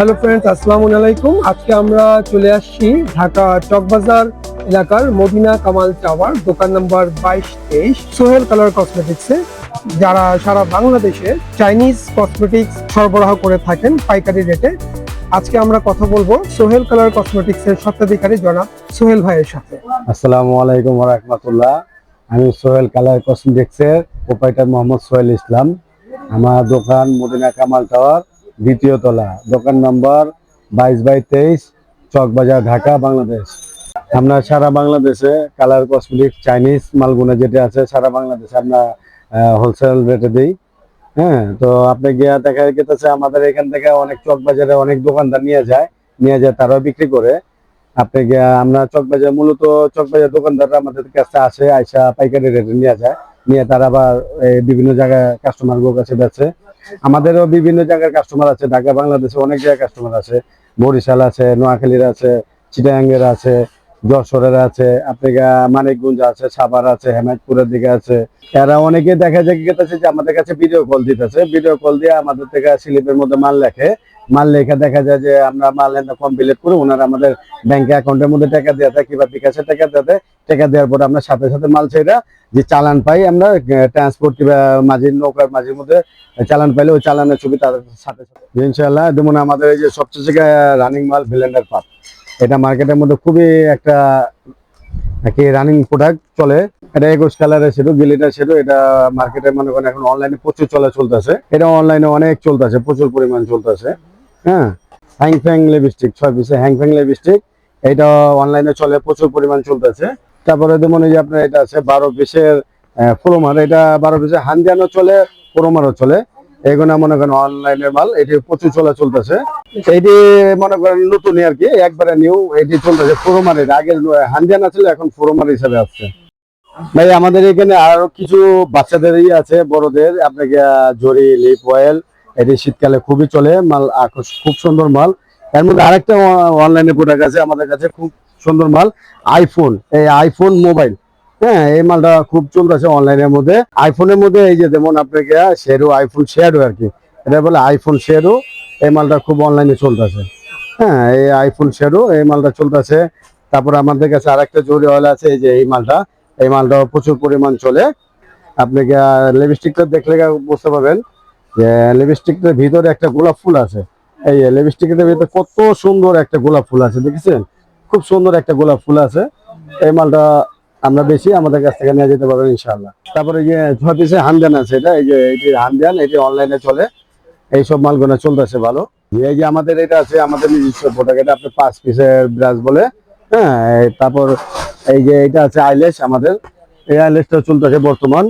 Hello friends আসসালামু আলাইকুম। আজকে আমরা চলে আসছি ঢাকা চকবাজার এলাকার মদিনা কামাল টাওয়ার, দোকান নাম্বার বাইশ তেইশ, সোহেল কালার কসমেটিক্সে যারা সারা বাংলাদেশে চাইনিজ কসমেটিক্স সরবরাহ করে থাকেন পাইকারি রেটে, আজকে আমরা কথা বলব সোহেল কালার কসমেটিক্স এর স্বত্বাধিকারী জনাব সোহেল ভাইয়ের সাথে। আসসালামু আলাইকুম রহমতুল্লাহ। আমি সোহেল কালার কসমেটিক্সের প্রোপাইটার মোহাম্মদ সোহেল ইসলাম। আমার দোকান মদিনা কামাল টাওয়ার দ্বিতীয় তলা। দোকান নম্বর বাইশ বাই তেইশ, চকবাজার, ঢাকা, বাংলাদেশ। আমরা সারা বাংলাদেশে কালার কসমেটিক্স চাইনিজ মালগুনা যেটা আছে, সারা বাংলাদেশে আমরা হোলসেল রেটে দিই। হ্যাঁ তো আপনি গিয়া দেখা গেছে আমাদের এখান থেকে অনেক চকবাজারে অনেক দোকানদার নিয়ে যায় নিয়ে যায়, তারাও বিক্রি করে। আপনি গিয়া, আমরা চকবাজার, মূলত চকবাজার দোকানদাররা আমাদের কাছে আসে, আইসা পাইকারি রেটে নিয়ে যায়। নিয়ে তারা আবার বিভিন্ন জায়গায় কাস্টমার কাছে বেচে। আমাদেরও বিভিন্ন জায়গার কাস্টমার আছে, ঢাকা বাংলাদেশে অনেক জায়গায় কাস্টমার আছে। বরিশাল আছে, নোয়াখালীর আছে চিটাঙ্গের আছে। যশোরের আছে, আপনি মানিকগঞ্জ আছে, সাভার আছে হেমায়তপুরের দিকে আছে। এরা অনেকে দেখা যায় করতেছে যে আমাদের কাছে ভিডিও কল দিতেছে। ভিডিও কল দিয়ে আমাদের থেকে স্লিপের মধ্যে মাল লেখে। মাল লেখা দেখা যায় যে আমরা মাল কমপ্লিট করে, ওনারা আমাদের ব্যাংকে অ্যাকাউন্টের মধ্যে টাকা দেওয়া থাকে কিংবা বিকাশে টাকা দেওয়া থাকে টাকা দেওয়ার পর আমরা সাথে সাথে মাল ছেড়া যে চালান পাই আমরা ট্রান্সপোর্ট কিংবা মাঝির নৌকার মাঝির মধ্যে চালান পাইলে ওই চালানের ছবি তাদের সাথে সাথে। ইনশাল্লাহ যেমন আমাদের এই যে সবচেয়ে রানিং মাল ভিলেন্ডার পাপ এটা মার্কেটের মধ্যে খুবই একটা নাকি রানিং প্রোডাক্ট চলে। এটা একুশ কালারের সেটু গিলিটার সেটু এটা মার্কেটে মনে করেন এখন অনলাইনে প্রচুর চলে চলতেছে। এটা অনলাইনে অনেক চলতেছে, প্রচুর পরিমাণ চলতেছে। হ্যাঁ? হ্যাং ফ্যাং লিপস্টিক ছয় পিসে হ্যাং ফ্যাং লিপস্টিক এটা অনলাইনে চলে, প্রচুর পরিমাণ চলতেছে। তারপরে যেমন এই যে আপনার এটা আছে, বারো পিসের ফ্রোমার এটা বারো পিসের হানজানও চলে ফ্রোমারও চলে। এগুলো মনে করেন অনলাইনের মাল, এটি প্রচুর চলা চলতেছে। এটি মনে করেন নতুনই আর কি, একবারে নিউ এটি চলতেছে ফ্রোমারের আগে হানজান ছিল, এখন ফ্রোমার হিসাবে আসছে। ভাই, আমাদের এখানে আরও কিছু বাচ্চাদেরই আছে, বড়দের, আপনাকে জরি লিপ অয়েল এটি শীতকালে খুবই চলে, মাল খুব সুন্দর মাল। এর মধ্যে আরেকটা অনলাইনে প্রোডাক্ট আছে, আমাদের কাছে খুব সুন্দর মাল আইফোন এই আইফোন মোবাইল হ্যাঁ এই মালটা খুব চলতেছে অনলাইনের মধ্যে। আইফোনের মধ্যে এই যে যেমন আপনাকে শেরু আইফোন শেরো আর কি। এটা বলে আইফোন শেরো এই মালটা খুব অনলাইনে চলতেছে। হ্যাঁ এই আইফোন শেরো এই মালটা চলতেছে। তারপর আমাদের কাছে আরেকটা জরি অয়েল আছে এই যে এই মালটা। এই মালটা প্রচুর পরিমাণ চলে। আপনাকে লিপস্টিকটা দেখলে বুঝতে পারবেন যে লিপস্টিকটার ভিতরে একটা গোলাপ ফুল আছে। এই লিপস্টিকের ভিতরে কত সুন্দর একটা গোলাপ ফুল আছে, দেখেছেন? খুব সুন্দর একটা গোলাপ ফুল আছে। এই মালটা আমরা বেশি আমাদের কাছ থেকে নিয়ে যেতে পারবেন ইনশাল্লাহ তারপরে এই যে ছয় পিসে আছে এটা? এই যে এটি হানজান এটি অনলাইনে চলে। এইসব মালগুলো চলতেছে ভালো। এই যে আমাদের এটা আছে আমাদের নিজস্ব প্রোডাক্ট এটা আপনি পাঁচ পিসের ব্রাশ বলে। হ্যাঁ তারপর এই যে এটা আছে আইলেস আমাদের। এই আইলেসটা চলতেছে বর্তমান।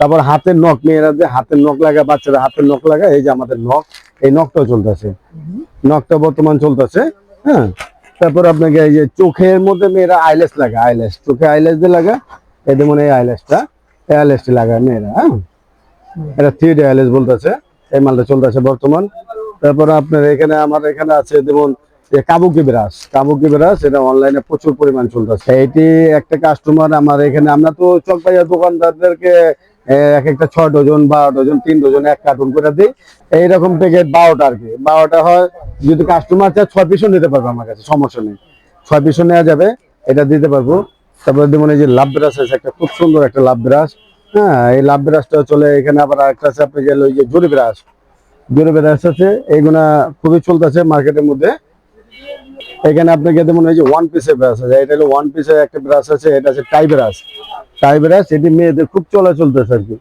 তারপর হাতের নখ মেয়েরা যে হাতের নখ লাগা বাচ্চারা হাতের নখ লাগা এই যে আমাদের নখ এই নখটাও চলতেছে। নখটা বর্তমান চলতেছে হ্যাঁ। তারপর আপনাকে এই যে চোখের মধ্যে মেয়েরা আইলেস লাগা আইলেস চোখে আইলেস দিয়ে লাগা এই যেমন এই আইলেসটা এই আইলেসটি লাগায় মেয়েরা হ্যাঁ? এটা থ্রি ডি আইলেস বলতেছে, এই মালটা চলতেছে বর্তমান। তারপর আপনার এখানে, আমার এখানে আছে যেমন যে কাবুকি ব্রাশ। কাবুকি ব্রাশ, এটা অনলাইনে প্রচুর পরিমাণ চলতেছে। এটি একটা কাস্টমার আমার এখানে আমরা তো চকবাজার দোকানদারদেরকে এক একটা ছয় ডজন, বারো ডজন, তিন ডজন, এক কার্টুন করে দিই। এইরকম প্যাকেট বারোটা আর কি। বারোটা হয়, যদি কাস্টমার চায়, ছয় পিসও নিতে পারবে আমার কাছে, সমস্যা নেই। ছয় পিসও নেওয়া যাবে, এটা দিতে পারব। তারপরে যেমন এই যে লাভ ব্রাশ আছে, একটা খুব সুন্দর একটা লাভ ব্রাশ হ্যাঁ এই লাভ ব্রাশটা চলে, এখানে আবার আরেকটা আছে, আপনি গেলে ওই যে জুড়ি ব্রাশ জুড়ি ব্রাশ আছে, এইগুলা খুবই চলতেছে মার্কেটের মধ্যে। এখানে আপনাকে যেমন এই যে ওয়ান পিসের ব্রাশ আছে, এটা হলো ওয়ান পিসের একটা ব্রাশ আছে, এটা আছে টাই ব্রাশ টাই ব্রাশ এটি মেয়েদের খুব চলা চলতেছে আর কি।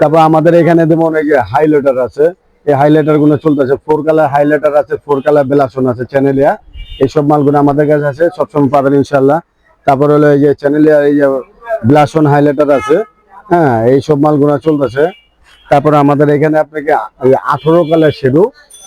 তারপর আমাদের এখানে যেমন এই যে হাইলাইটার আছে। এই হাইলাইটারগুলো চলতেছে। ফোর কালার হাইলাইটার আছে ফোর কালার বেলাসন আছে চ্যানেলিয়া এইসব মালগুলো আমাদের কাছে আছে, সবসময় পাবেন ইনশাল্লাহ তারপর হলো এই যে চ্যানেলিয়া এই যে ব্লাসন হাইলাইটার আছে। হ্যাঁ এইসব মালগুলো চলতেছে। তারপর আমাদের এখানে আপনাকে আঠারো কালার শেডু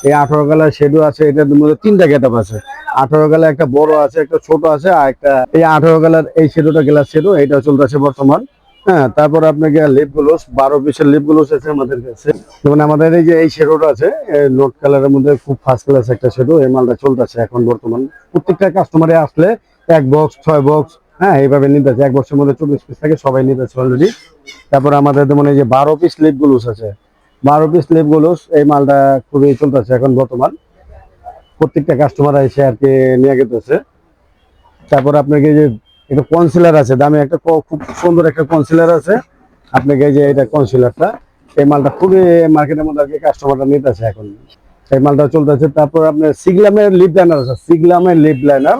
এই আঠারো কালার শেডু আছে, এটার মধ্যে তিনটা গেটআপ আছে। আঠারো কালার একটা বড় আছে, একটা ছোট আছে, আর একটা এই আঠারো কালার এই শেডুটা গ্লাস শেডু এটা চলতেছে বর্তমান। হ্যাঁ তারপর আপনাকে লিপ গ্লোস বারো পিসের লিপ গ্লোস আছে আমাদের কাছে। যেমন আমাদের এই যে এই শেডুটা আছে নোট কালারের মধ্যে খুব ফার্স্ট ক্লাস একটা শেডু এই মালটা চলতেছে এখন বর্তমান। প্রত্যেকটা কাস্টমারে আসলে এক বক্স ছয় বক্স হ্যাঁ এইভাবে নিতেছে এক বক্সের মধ্যে চব্বিশ পিস থাকে, সবাই নিতেছে অলরেডি তারপর আমাদের যেমন এই যে বারো পিস লিপ গ্লোস আছে বারো পিস লিপ গ্লোস এই মালটা খুবই চলতেছে এখন বর্তমান। প্রত্যেকটা কাস্টমার এসে আর কি নিয়ে গেতেছে। তারপর আপনাকে যে একটা কনসিলার আছে, দামে একটা খুব সুন্দর একটা কনসিলার আছে। আপনাকে যে এটা কনসিলারটা এই মালটা খুবই মার্কেটের মধ্যে আর কি কাস্টমারটা নিতেছে এখন। এই মালটা চলতেছে, তারপর আপনার সিগলামের লিপ লাইনার আছে সিগলামের লিপ লাইনার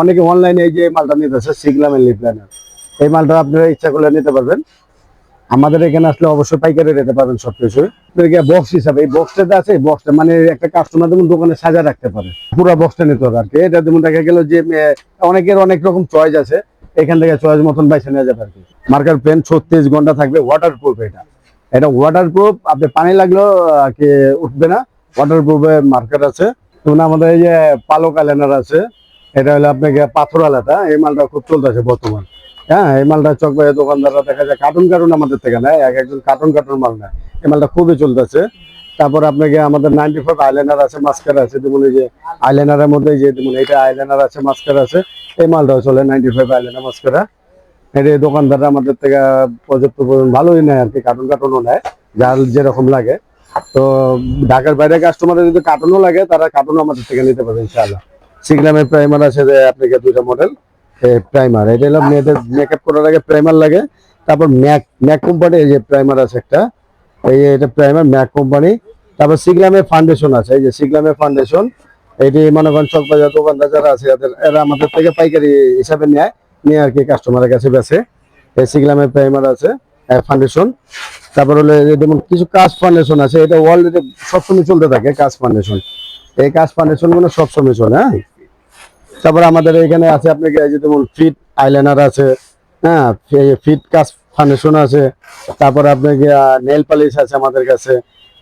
অনেকে অনলাইনে এই যে মালটা নিতেছে সিগলামের লিপ লাইনার এই মালটা আপনারা ইচ্ছা করলে নিতে পারবেন। আমাদের এখানে আসলে অবশ্যই পাইকারি নিতে পারবেন সবকিছু। বক্স হিসাবে, এই বক্সটাতে আছে বক্সটা মানে একটা কাস্টমার যেমন দোকানে সাজা রাখতে পারে, পুরো বক্সটা নিতে হবে আর কি। এটা যেমন দেখা গেল যে অনেকের অনেক রকম চয়েস আছে, এখান থেকে চয়েস মতন বাইছে নেওয়া যাবে আর কি। মার্কার পেন ছত্রিশ ঘণ্টা থাকবে ওয়াটার প্রুফ এটা। এটা ওয়াটার প্রুফ আপনি পানি লাগলেও আর কি উঠবে না ওয়াটার প্রুফের মার্কার আছে। যেমন আমাদের এই যে পালক আইলাইনার আছে, এটা হলো আপনাকে পাথর আলাদা এই মালটা খুব চলতেছে বর্তমান। হ্যাঁ এই মালটা চক বাজার দোকানদাররা দেখা যায় কার্টুন কার্টুন আমাদের থেকে নেয়, এক একজন কার্টুন কার্টুন মাল নেয়। এই মালটা খুবই চলতেছে। তারপর আপনাকে আমাদের নাইনটি ফাইভ আইলাইনার আছে মাস্কার আছে, যেমন এই যে আইলাইনারের মধ্যে যে যেমন এটা আইলাইনার আছে মাস্কার আছে, এই মালটাও চলে নাইনটি ফাইভ আইলাইনার মাস্কারা এটা দোকানদাররা আমাদের থেকে পর্যাপ্ত পরিমাণ ভালোই নেয় আর কি কার্টুন কার্টুনও নেয়, যার যেরকম লাগে। তো ঢাকার বাইরে কাস্টমারের যদি কার্টুনও লাগে, তারা কার্টুনও আমাদের থেকে নিতে পারবে, ইনশাআল্লাহ। সিগনামের প্রাইমার আছে যে আপনাকে দুইটা মডেল প্রাইমার এটা হলো মেয়েদের মেকআপ করার আগে প্রাইমার লাগে, তারপর ম্যাক ম্যাক কোম্পানি এই যে প্রাইমার আছে একটা, এই এটা প্রাইমার ম্যাক কোম্পানি তারপর সিগলামের ফাউন্ডেশন আছে, এই যে সিগলামের ফাউন্ডেশন এটি মনে করেন চক বাজার, দোকানদার যারা আছে, এদের, এরা আমাদের থেকে পাইকারি হিসাবে নেয়, নিয়ে আর কি কাস্টমারের কাছে বেছে এই সিগলামের প্রাইমার আছে ফাউন্ডেশন তারপর হলো যেমন কিছু কাজ ফাউন্ডেশন আছে, এটা অলরেডি সবসময় চলতে থাকে, কাজ ফাউন্ডেশন এই কাজ ফাউন্ডেশনগুলো সবসময় চলে হ্যাঁ? তারপর আমাদের এখানে আছে যে যেমন ফিট আইলাইনার আছে হ্যাঁ ফিট কাজ ফাউন্ডেশন আছে, তারপর আপনাকে নেল পালিশ আছে আমাদের কাছে,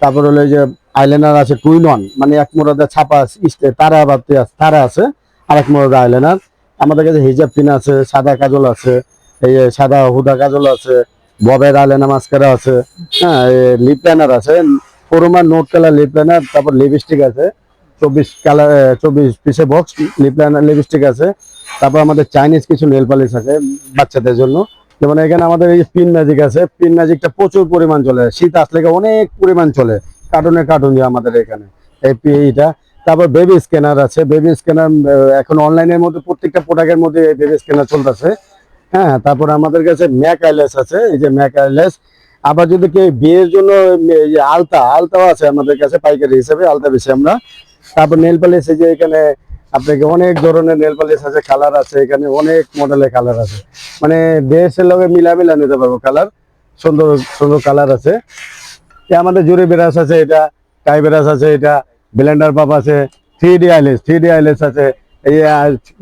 তারপর হলো যে আইলাইনার আছে টুইন ওয়ান মানে এক মোড়াদা ছাপা ইস্টে তারা আছে তারা আছে আর এক মোড়াদা আইলাইনার। আমাদের কাছে হিজাব পিন আছে, সাদা কাজল আছে, এই সাদা হুদা কাজল আছে, ববের আইলাইনার মাস্কারা আছে হ্যাঁ লিপ লাইনার আছে ফোরমার নোট কালার লিপ লাইনার, তারপর লিপস্টিক আছে চব্বিশ কালার চব্বিশ পিসে বক্স লিপ লাইনার লিপস্টিক আছে। তারপর আমাদের চাইনিজ কিছু নেল পালিশ আছে বাচ্চাদের জন্য। যেমন এখানে আমাদের এই পিন ম্যাজিক আছে। পিন ম্যাজিকটা প্রচুর পরিমাণ চলে। শীত আসলে অনেক পরিমাণ চলে। কার্টুনে কার্টুন দিয়ে আমাদের এখানে। এই পিটা তারপর বেবি স্ক্যানার আছে। বেবি স্ক্যানার এখন অনলাইনের মধ্যে প্রত্যেকটা প্রোডাক্টের মধ্যে এই বেবি স্ক্যানার চলতেছে। হ্যাঁ তারপর আমাদের কাছে ম্যাক আইলেস আছে। এই যে ম্যাক আইলেস আবার যদি কেউ বিয়ের জন্য আলতা, আলতাও আছে আমাদের কাছে, পাইকারি হিসেবে, আলতা বেশি আমরা। তারপর নেল পালিশ এই যে এখানে আপনাকে অনেক ধরনের নেল পালিশ আছে কালার আছে, এখানে অনেক মডেলের কালার আছে। মানে দেশের লগে মিলা মিলা নিতে পারব কালার সুন্দর সুন্দর কালার আছে। আমাদের জুড়ে বেরাস আছে এটা টাই বেরাস আছে এটা ব্লেন্ডার পাপ আছে three D eyelash three D eyelash আছে।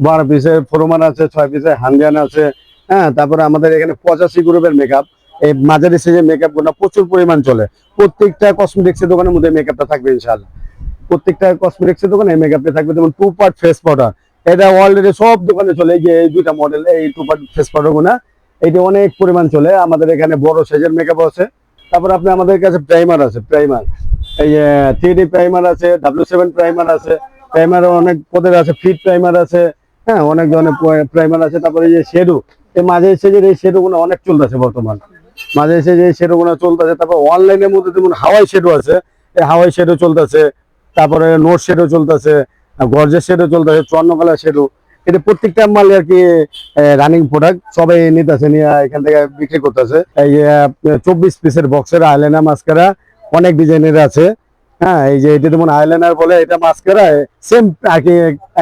বারো পিসের ফোরমান আছে, ছয় পিসের হানজান আছে। হ্যাঁ তারপরে আমাদের এখানে পঁচাশি গ্রুপের মেকআপ এই মাঝারি সাইজের মেকআপগুলো প্রচুর পরিমাণ চলে। প্রত্যেকটা কসমেটিক্স এর দোকানের মধ্যে মেকআপটা থাকবে, ইনশাআল্লাহ। প্রত্যেকটা কসমেটিক্স এর দোকানে মেকআপটা থাকবে। যেমন টু পার্ট ফেস পাউডার এটা অলরেডি সব দোকানে চলে। এই যে এই দুইটা মডেল এই টু পার্ট ফেস পাউডারগুলা এটা অনেক পরিমাণ চলে। আমাদের এখানে বড় সাইজের মেকআপ আছে। তারপর আপনি আমাদের কাছে প্রাইমার আছে প্রাইমার এই যে থ্রি ডি প্রাইমার আছে ডাব্লিউ সেভেন প্রাইমার আছে প্রাইমার অনেক পদের আছে ফিট প্রাইমার আছে হ্যাঁ অনেক ধরনের প্রাইমার আছে। তারপরে এই যে শেডু এই মাঝে সেজের এই শেডু গুলো অনেক চলতেছে বর্তমান। মাঝে এসে যে শেডু গুলো চলতেছে, তারপর অনলাইনের মধ্যে যেমন হাওয়াই শেডু আছে, এই হাওয়াই শেডু চলতেছে। তারপরে নোট শেডু চলতেছে গর্জের শেডু চলতেছে, চুয়ান্ন কালার শেডু এটা প্রত্যেকটা মাল আর কি রানিং প্রোডাক্ট সবাই নিতেছে, নিয়ে এখান থেকে বিক্রি করতেছে। এই চব্বিশ পিসের বক্সের আইলাইনার মাস্কারা অনেক ডিজাইনের আছে। হ্যাঁ এই যে এটা যেমন আইলাইনার বলে, এটা মাস্কারা সেম আর কি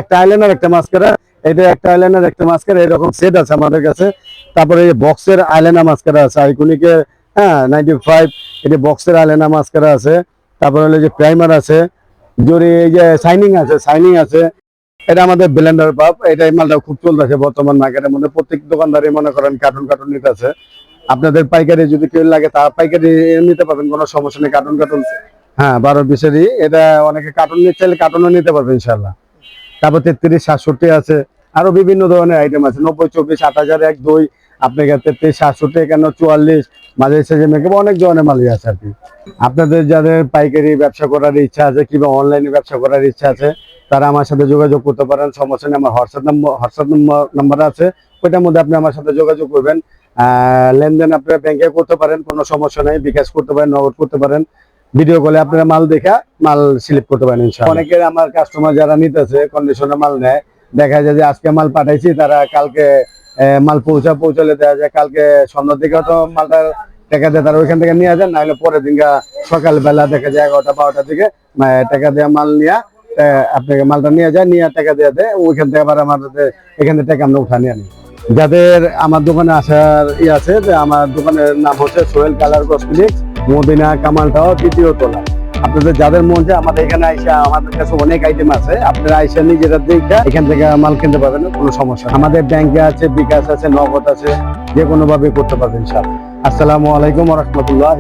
একটা আইলাইনার একটা মাস্কারা এটা একটা আইলাইনার একটা মাস্কারা এরকম সেট আছে আমাদের কাছে। তারপরে এই বক্সের আইলাইনার মাস্কারা আছে আইকনিকের হ্যাঁ নাইনটি ফাইভ এটা বক্সের আইলাইনার মাস্কারা আছে। তারপরে হলো যে প্রাইমার আছে। জরি এই যে শাইনিং আছে শাইনিং আছে, এটা আমাদের ব্লেন্ডার পাপ এটা মালটা খুব চলতেছে বর্তমান মার্কেটের মধ্যে। প্রত্যেক দোকানদারই মনে করেন কার্টুন কার্টুন নিতে আছে আপনাদের পাইকারি যদি কেউ লাগে তা পাইকারি নিতে পারবেন, কোনো সমস্যা নেই কার্টুন কার্টুন হ্যাঁ বারো বিশেরই এটা অনেকে কার্টুন নিতে চাইলে কার্টুনও নিতে পারবে ইনশাল্লাহ তারপর তেত্রিশ, সাতষট্টি আছে। আরও বিভিন্ন ধরনের আইটেম আছে, নব্বই, চব্বিশ, আট হাজার, এক, দুই আপনার তেত্রিশ সাতষট্টি, একান্ন, চুয়াল্লিশ মাঝে সেজে মেকআপ অনেক ধরনের মালই আছে আর কি। আপনাদের যাদের পাইকারি ব্যবসা করার ইচ্ছা আছে কিংবা অনলাইনে ব্যবসা করার ইচ্ছা আছে, তারা আমার সাথে যোগাযোগ করতে পারেন। সমস্যা নেই, আমার হোয়াটসঅ্যাপ নম্বর হোয়াটসঅ্যাপ নাম্বার আছে। ওইটার মধ্যে আপনি আমার সাথে যোগাযোগ করবেন। লেনদেন আপনারা ব্যাংকে করতে পারেন, কোনো সমস্যা নেই। বিকাশ করতে পারেন, নগদ করতে পারেন। ভিডিও কলে আপনারা মাল দেখা মাল স্লিপ করতে পারেন অনেকের আমার কাস্টমার যারা নিতেছে কন্ডিশনে মাল নেয়। দেখা যায় যে আজকে মাল পাঠাইছি, তারা কালকে মাল পৌঁছা, পৌঁছালে দেখা যায় কালকে সন্ধ্যার দিকে তো মালটা টাকা দিয়ে তারা ওইখান থেকে নিয়ে যান নাহলে পরের দিন সকালবেলা দেখা যায় এগারোটা, বারোটার দিকে টাকা দেওয়া মাল নিয়ে আপনাকে মালটা নিয়ে যায়, নিয়ে টাকা দিয়ে দেয়, ওইখান থেকে আবার আমাদের এখান থেকে টাকা আমরা উঠা নিয়ে আনি। যাদের আমার দোকানে আসার ই আছে, যে আমার দোকানের নাম হচ্ছে সোহেল কালার কসমেটিক্স, মদিনা কামাল তৃতীয় তলা। আপনাদের যাদের মন যায় আমাদের এখানে আইসা আমাদের কাছে অনেক আইটেম আছে। আপনারা আইসা নিজেরা দেখে এখান থেকে মাল কিনতে পারবেন, কোনো সমস্যা আমাদের ব্যাংকে আছে, বিকাশ আছে, নগদ আছে, যে কোনোভাবে করতে পারবেন স্যার আসসালামু আলাইকুম রহমতুল্লাহ